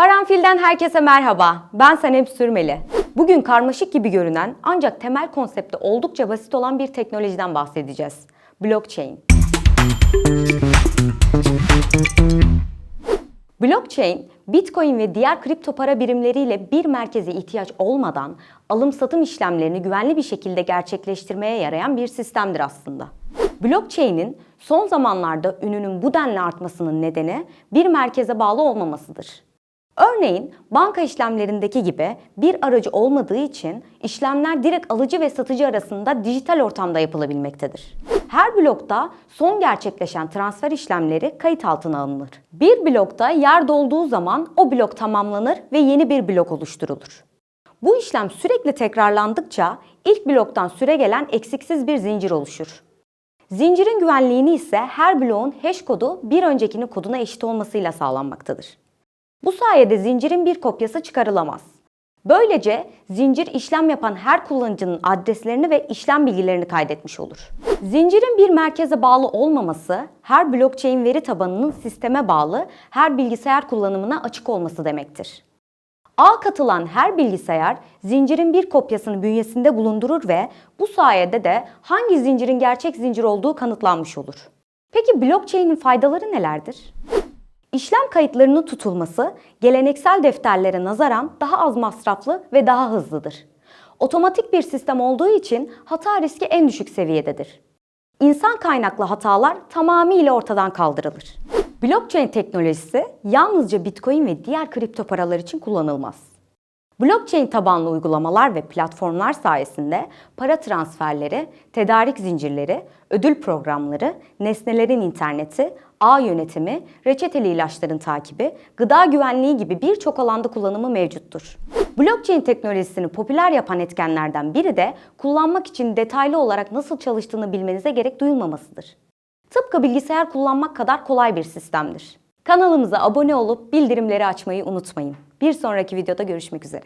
Paranfil'den herkese merhaba. Ben Sanem Sürmeli. Bugün karmaşık gibi görünen ancak temel konsepti oldukça basit olan bir teknolojiden bahsedeceğiz. Blockchain. Blockchain, Bitcoin ve diğer kripto para birimleriyle bir merkeze ihtiyaç olmadan alım-satım işlemlerini güvenli bir şekilde gerçekleştirmeye yarayan bir sistemdir aslında. Blockchain'in son zamanlarda ününün bu denli artmasının nedeni bir merkeze bağlı olmamasıdır. Örneğin banka işlemlerindeki gibi bir aracı olmadığı için işlemler direkt alıcı ve satıcı arasında dijital ortamda yapılabilmektedir. Her blokta son gerçekleşen transfer işlemleri kayıt altına alınır. Bir blokta yer dolduğu zaman o blok tamamlanır ve yeni bir blok oluşturulur. Bu işlem sürekli tekrarlandıkça ilk bloktan süre gelen eksiksiz bir zincir oluşur. Zincirin güvenliğini ise her bloğun hash kodu bir öncekinin koduna eşit olmasıyla sağlanmaktadır. Bu sayede zincirin bir kopyası çıkarılamaz. Böylece zincir işlem yapan her kullanıcının adreslerini ve işlem bilgilerini kaydetmiş olur. Zincirin bir merkeze bağlı olmaması, her blockchain veri tabanının sisteme bağlı her bilgisayar kullanımına açık olması demektir. Ağa katılan her bilgisayar zincirin bir kopyasını bünyesinde bulundurur ve bu sayede de hangi zincirin gerçek zincir olduğu kanıtlanmış olur. Peki blockchain'in faydaları nelerdir? İşlem kayıtlarının tutulması geleneksel defterlere nazaran daha az masraflı ve daha hızlıdır. Otomatik bir sistem olduğu için hata riski en düşük seviyededir. İnsan kaynaklı hatalar tamamıyla ortadan kaldırılır. Blockchain teknolojisi yalnızca Bitcoin ve diğer kripto paralar için kullanılmaz. Blockchain tabanlı uygulamalar ve platformlar sayesinde para transferleri, tedarik zincirleri, ödül programları, nesnelerin interneti, ağ yönetimi, reçeteli ilaçların takibi, gıda güvenliği gibi birçok alanda kullanımı mevcuttur. Blockchain teknolojisini popüler yapan etkenlerden biri de kullanmak için detaylı olarak nasıl çalıştığını bilmenize gerek duyulmamasıdır. Tıpkı bilgisayar kullanmak kadar kolay bir sistemdir. Kanalımıza abone olup bildirimleri açmayı unutmayın. Bir sonraki videoda görüşmek üzere.